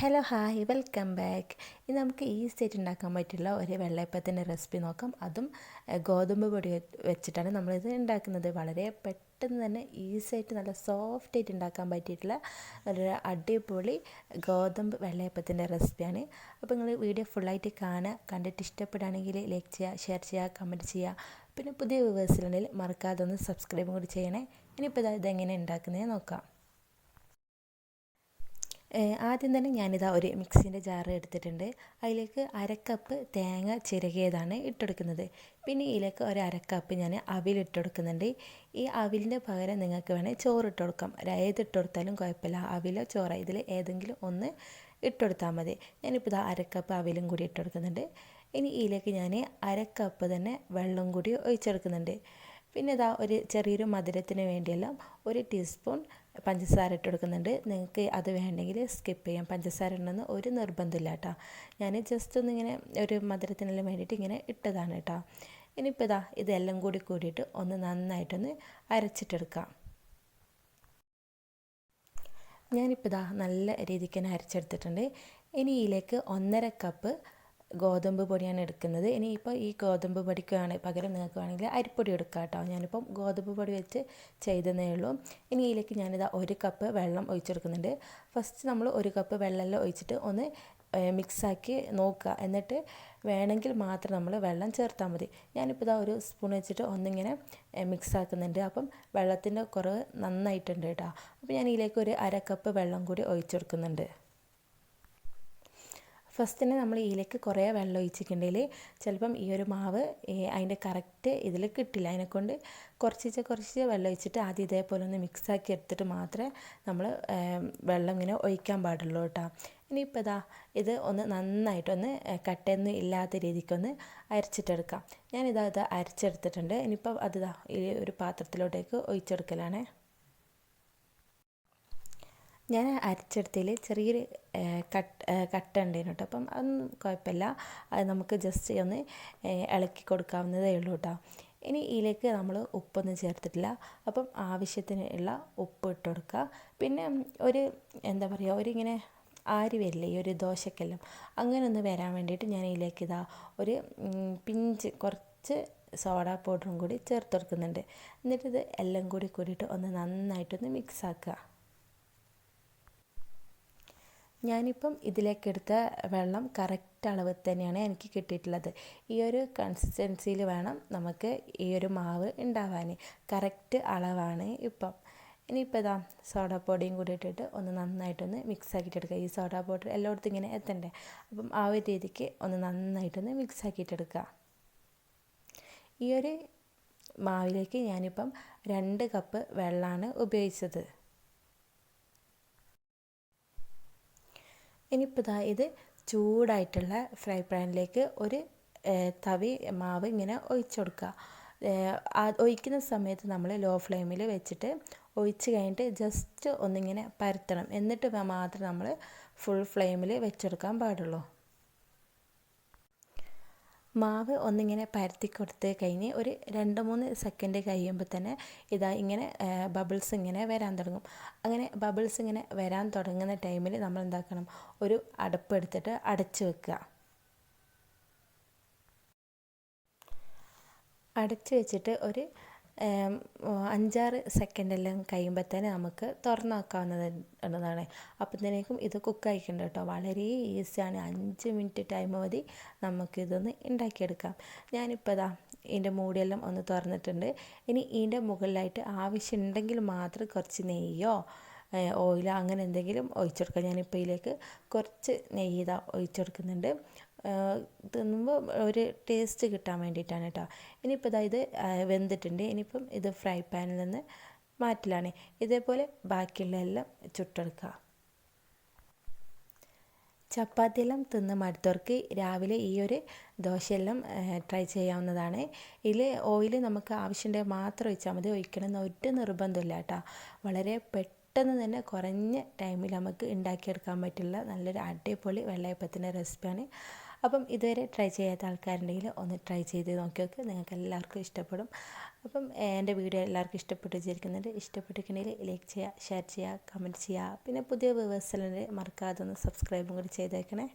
Hello hi welcome back ഇനി നമുക്ക് easy ആയിട്ട് ഉണ്ടാക്കാൻ പറ്റില്ല ഒരു വെള്ളയപ്പത്തിന്റെ റെസിപ്പി നോക്കാം. അതും ഗോതമ്പ് പൊടി വെച്ചിട്ടാണ് നമ്മളിത് ഉണ്ടാക്കുന്നത്. വളരെ പെട്ടെന്ന് തന്നെ ഈസി ആയിട്ട് നല്ല സോഫ്റ്റ് ആയിട്ട് ഉണ്ടാക്കാൻ പറ്റിയിട്ടുള്ള ഒരു അടിപൊളി ഗോതമ്പ് വെള്ളയപ്പത്തിന്റെ റെസിപ്പിയാണ് അപ്പോൾ നിങ്ങൾ വീഡിയോ ഫുള്ളായിട്ട് കാണുക. കണ്ടിട്ട് ഇഷ്ടപ്പെടുകയാണെങ്കിൽ ലൈക്ക് ചെയ്യുക ഷെയർ ചെയ്യുക കമന്റ് ചെയ്യുക. പിന്നെ പുതിയ വ്യൂവേഴ്സിലുണ്ടെങ്കിൽ മറക്കാതെ ഒന്ന് സബ്സ്ക്രൈബും കൂടി ചെയ്യണേ. ഇനിയിപ്പോൾ ഇത് ഇതെങ്ങനെ ഉണ്ടാക്കുന്നതെന്ന് നോക്കാം. ആദ്യം തന്നെ ഞാനിതാ ഒരു മിക്സിന്റെ ജാറ് എടുത്തിട്ടുണ്ട്. അതിലേക്ക് അരക്കപ്പ് തേങ്ങ ചിരകിയതാണ് ഇട്ടെടുക്കുന്നത്. പിന്നെ ഇതിലേക്ക് ഒരു അരക്കപ്പ് ഞാൻ അവിൽ ഇട്ടെടുക്കുന്നുണ്ട്. ഈ അവിലിന്റെ പകരം നിങ്ങൾക്ക് വേണമെങ്കിൽ ചോറ് ഇട്ട് കൊടുക്കാം ഏത് ഇട്ട് കൊടുത്താലും കുഴപ്പമില്ല. അവിലോ ചോറോ ഇതിൽ ഏതെങ്കിലും ഒന്ന് ഇട്ടെടുത്താൽ മതി. ഞാനിപ്പോൾ ഇതാ അരക്കപ്പ് അവിലും കൂടി ഇട്ടെടുക്കുന്നുണ്ട്. ഇനി ഇതിലേക്ക് ഞാൻ അരക്കപ്പ് തന്നെ വെള്ളം കൂടി ഒഴിച്ചെടുക്കുന്നുണ്ട്. പിന്നെ ഇതാ ഒരു ചെറിയൊരു മധുരത്തിന് വേണ്ടിയെല്ലാം ഒരു ടീസ്പൂൺ പഞ്ചസാര ഇട്ട് കൊടുക്കുന്നുണ്ട്. നിങ്ങൾക്ക് അത് വേണ്ടെങ്കിൽ സ്കിപ്പ് ചെയ്യാം. പഞ്ചസാര ഇടണമെന്ന് ഒരു നിർബന്ധമില്ല കേട്ടോ ഞാൻ ജസ്റ്റ് ഒന്ന് ഇങ്ങനെ ഒരു മധുരത്തിനെല്ലാം വേണ്ടിയിട്ട് ഇങ്ങനെ ഇട്ടതാണ് കേട്ടോ ഇനിയിപ്പോൾ ഇതാ ഇതെല്ലാം കൂടി കൂടിയിട്ട് ഒന്ന് നന്നായിട്ടൊന്ന് അരച്ചിട്ടെടുക്കാം. ഞാനിപ്പോൾ ഇതാ നല്ല രീതിക്ക് തന്നെ അരച്ചെടുത്തിട്ടുണ്ട്. ഇനി ഇതിലേക്ക് ഒന്നര കപ്പ് ഗോതമ്പ് പൊടിയാണ് എടുക്കുന്നത്. ഇനി ഇനിയിപ്പോൾ ഈ ഗോതമ്പ് പൊടിക്കാണ് പകരം നിങ്ങൾക്ക് വേണമെങ്കിൽ അരിപ്പൊടി എടുക്കാം കേട്ടോ. ഞാനിപ്പം ഗോതമ്പ് പൊടി വെച്ച് ചെയ്തതേ ഉള്ളൂ. ഇനി ഇതിലേക്ക് ഞാനിതാ ഒരു കപ്പ് വെള്ളം ഒഴിച്ചെടുക്കുന്നുണ്ട്. ഫസ്റ്റ് നമ്മൾ ഒരു കപ്പ് വെള്ളമെല്ലാം ഒഴിച്ചിട്ട് ഒന്ന് മിക്സാക്കി നോക്കുക. എന്നിട്ട് വേണമെങ്കിൽ മാത്രം നമ്മൾ വെള്ളം ചേർത്താൽ മതി. ഞാനിപ്പോൾ ഇതാ ഒരു സ്പൂൺ വെച്ചിട്ട് ഒന്നിങ്ങനെ മിക്സാക്കുന്നുണ്ട്. അപ്പം വെള്ളത്തിന്റെ കുറവ് നന്നായിട്ടുണ്ട് കേട്ടോ. അപ്പോൾ ഞാൻ ഇതിലേക്ക് ഒരു അര കപ്പ് വെള്ളം കൂടി ഒഴിച്ചെടുക്കുന്നുണ്ട്. ഫസ്റ്റ് തന്നെ നമ്മൾ ഇതിലേക്ക് കുറേ വെള്ളം ഒഴിച്ചിട്ടുണ്ടെങ്കിൽ ചിലപ്പം ഈ ഒരു മാവ് അതിന്റെ കറക്റ്റ് ഇതിൽ കിട്ടില്ല. അതിനെക്കൊണ്ട് കുറച്ച് കുറച്ച് വെള്ളം ഒഴിച്ചിട്ട് ആദ്യം ഇതേപോലെ ഒന്ന് മിക്സ് ആക്കി എടുത്തിട്ട് മാത്രമേ നമ്മൾ വെള്ളം ഇങ്ങനെ ഒഴിക്കാൻ പാടുള്ളൂ കേട്ടോ. ഇനിയിപ്പോൾ ഇതാ ഇത് ഒന്ന് നന്നായിട്ടൊന്ന് കട്ടയൊന്നും ഇല്ലാത്ത രീതിക്കൊന്ന് അരച്ചിട്ടെടുക്കാം. ഞാനിതാ ഇത് അരച്ചെടുത്തിട്ടുണ്ട്. ഇനിയിപ്പോൾ അത് ഇതാ ഈ ഒരു പാത്രത്തിലോട്ടേക്ക് ഒഴിച്ചെടുക്കലാണ്. ഞാൻ അരച്ചെടുത്തതിൽ ചെറിയൊരു കട്ട് കട്ട ഉണ്ടായിരുന്നു കേട്ടോ അപ്പം അതൊന്നും കുഴപ്പമില്ല. അത് നമുക്ക് ജസ്റ്റ് ഒന്ന് ഇളക്കി കൊടുക്കാവുന്നതേ ഉള്ളൂ കേട്ടോ ഇനി ഇതിലേക്ക് നമ്മൾ ഉപ്പൊന്നും ചേർത്തിട്ടില്ല. അപ്പം ആവശ്യത്തിന് ഉള്ള ഉപ്പ് ഇട്ട് കൊടുക്കുക. പിന്നെ ഒരു എന്താ പറയുക ഒരു ഇങ്ങനെ ആരി വരില്ല ഈ ഒരു ദോശക്കെല്ലാം. അങ്ങനെ ഒന്ന് വരാൻ വേണ്ടിയിട്ട് ഞാൻ ഇതിലേക്ക് ഇതാ ഒരു പിഞ്ച് കുറച്ച് സോഡ പൗഡറും കൂടി ചേർത്ത് കൊടുക്കുന്നുണ്ട്. എന്നിട്ടിത് എല്ലാം കൂടി കൂടിയിട്ട് ഒന്ന് നന്നായിട്ടൊന്ന് മിക്സ് ആക്കുക. ഞാനിപ്പം ഇതിലേക്കെടുത്ത വെള്ളം കറക്റ്റ് അളവ് തന്നെയാണ് എനിക്ക് കിട്ടിയിട്ടുള്ളത്. ഈ ഒരു കൺസിസ്റ്റൻസിയിൽ വേണം നമുക്ക് ഈ ഒരു മാവ് ഉണ്ടാവാൻ കറക്റ്റ് അളവാണ് ഇപ്പം. ഇനിയിപ്പോൾ ഇതാ സോഡ പൊടിയും കൂടി ഇട്ടിട്ട് ഒന്ന് നന്നായിട്ടൊന്ന് മിക്സ് ആക്കിയിട്ടെടുക്കുക ഈ സോഡ പൗഡർ എല്ലായിടത്തും ഇങ്ങനെ എത്തണ്ടേ? അപ്പം ആ ഒരു രീതിക്ക് ഒന്ന് നന്നായിട്ടൊന്ന് മിക്സ് ആക്കിയിട്ടെടുക്കുക ഈ ഒരു മാവിലേക്ക് ഞാനിപ്പം രണ്ട് കപ്പ് വെള്ളമാണ് ഉപയോഗിച്ചത്. ഇനിയിപ്പോൾ ഇതാ ഇത് ചൂടായിട്ടുള്ള ഫ്രൈ പാനിലേക്ക് ഒരു തവി മാവ് ഇങ്ങനെ ഒഴിച്ചു കൊടുക്കുക ഒഴിക്കുന്ന സമയത്ത് നമ്മൾ ലോ ഫ്ലെയിമിൽ വെച്ചിട്ട് ഒഴിച്ച് കഴിഞ്ഞിട്ട് ജസ്റ്റ് ഒന്നിങ്ങനെ പരത്തണം. എന്നിട്ട് മാത്രം നമ്മൾ ഫുൾ ഫ്ലെയിമിൽ വെച്ചെടുക്കാൻ പാടുള്ളൂ. മാവ് ഒന്നിങ്ങനെ പരത്തി കൊടുത്ത് കഴിഞ്ഞ് ഒരു രണ്ട് മൂന്ന് സെക്കൻഡ് കഴിയുമ്പോൾ തന്നെ ഇതാ ഇങ്ങനെ ബബിൾസ് ഇങ്ങനെ വരാൻ തുടങ്ങും. അങ്ങനെ ബബിൾസ് ഇങ്ങനെ വരാൻ തുടങ്ങുന്ന ടൈമിൽ നമ്മൾ എന്താക്കണം? ഒരു അടപ്പ് എടുത്തിട്ട് അടച്ച് വെക്കുക. അടച്ച് വെച്ചിട്ട് ഒരു അഞ്ചാറ് സെക്കൻഡെല്ലാം കഴിയുമ്പോൾ തന്നെ നമുക്ക് തുറന്ന് വെക്കാവുന്നതാണ് അപ്പോഴത്തേക്കും ഇത് കുക്ക് ആയിക്കുന്നുണ്ട് കേട്ടോ. വളരെ ഈസിയാണ്. അഞ്ച് മിനിറ്റ് ടൈം മതി നമുക്കിതൊന്ന് ഉണ്ടാക്കിയെടുക്കാം ഞാനിപ്പോൾ ഇതാ ഇതിന്റെ മൂടിയെല്ലാം ഒന്ന് തുറന്നിട്ടുണ്ട്. ഇനി ഇതിന്റെ മുകളിലായിട്ട് ആവശ്യമുണ്ടെങ്കിൽ മാത്രം കുറച്ച് നെയ്യോ ഓയിലോ അങ്ങനെ എന്തെങ്കിലും ഒഴിച്ചെടുക്കാം. ഞാനിപ്പോൾ ഇതിലേക്ക് കുറച്ച് നെയ്യ് ഇതാ ഒഴിച്ചെടുക്കുന്നുണ്ട്. തിന്നുമ്പോൾ ഒരു ടേസ്റ്റ് കിട്ടാൻ വേണ്ടിയിട്ടാണ് കേട്ടോ ഇനിയിപ്പോൾ ഇതാ ഇത് വെന്തിട്ടുണ്ട്. ഇനിയിപ്പം ഇത് ഫ്രൈ പാനിൽ നിന്ന് മാറ്റലാണ്. ഇതേപോലെ ബാക്കിയുള്ള എല്ലാം ചുട്ടെടുക്കുക ചപ്പാത്തിയെല്ലാം തിന്ന് മടുത്തവർക്ക് രാവിലെ ഈ ഒരു ദോശയെല്ലാം ട്രൈ ചെയ്യാവുന്നതാണ്. ഇതിൽ ഓയിൽ നമുക്ക് ആവശ്യമുണ്ടെങ്കിൽ മാത്രം ഒഴിച്ചാൽ മതി. ഒഴിക്കണമെന്ന് ഒരു നിർബന്ധമില്ല കേട്ടോ വളരെ പെട്ടെന്ന് തന്നെ കുറഞ്ഞ ടൈമിൽ നമുക്ക് ഉണ്ടാക്കിയെടുക്കാൻ പറ്റുള്ള നല്ലൊരു അടിപൊളി വെള്ളയപ്പത്തിന്റെ റെസിപ്പിയാണ് അപ്പം ഇതുവരെ ട്രൈ ചെയ്യാത്ത ആൾക്കാരുണ്ടെങ്കിൽ ഒന്ന് ട്രൈ ചെയ്ത് നോക്കി നോക്ക്. നിങ്ങൾക്ക് എല്ലാവർക്കും ഇഷ്ടപ്പെടും. അപ്പം എന്റെ വീഡിയോ എല്ലാവർക്കും ഇഷ്ടപ്പെട്ടു വിചാരിക്കുന്നുണ്ട്. ഇഷ്ടപ്പെട്ടിട്ടുണ്ടെങ്കിൽ ലൈക്ക് ചെയ്യുക ഷെയർ ചെയ്യുക കമന്റ് ചെയ്യുക. പിന്നെ പുതിയ വ്യൂവേഴ്സിലുണ്ട് മറക്കാതെ ഒന്ന് സബ്സ്ക്രൈബും കൂടി ചെയ്തേക്കണേ.